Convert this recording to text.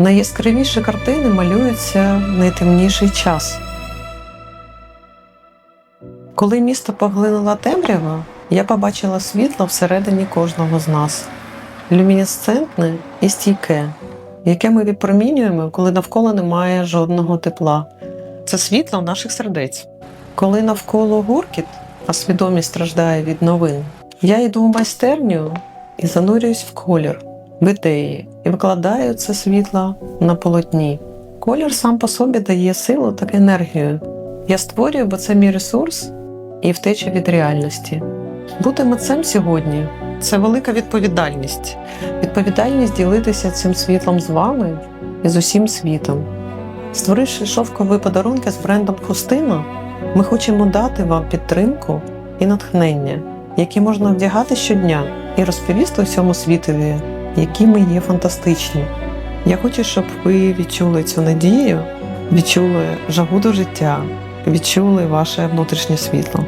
Найяскравіші картини малюються в найтемніший час. Коли місто поглинула темрява, я побачила світло всередині кожного з нас люмінесцентне і стійке, яке ми відпромінюємо, коли навколо немає жодного тепла. Це світло наших сердець. Коли навколо гуркіт, а свідомість страждає від новин, я йду в майстерню і занурююсь в колір, в ідеї і викладаю це світло на полотні. Колір сам по собі дає силу та енергію. Я створюю, бо це мій ресурс і втеча від реальності. Бути митцем сьогодні це велика відповідальність. Відповідальність ділитися цим світлом з вами і з усім світом. Створивши шовкові подарунки з брендом Хустина, ми хочемо дати вам підтримку і натхнення, які можна вдягати щодня і розповісти усьому світові, які ми є фантастичні. Я хочу, щоб ви відчули цю надію, відчули жагу до життя, відчули ваше внутрішнє світло.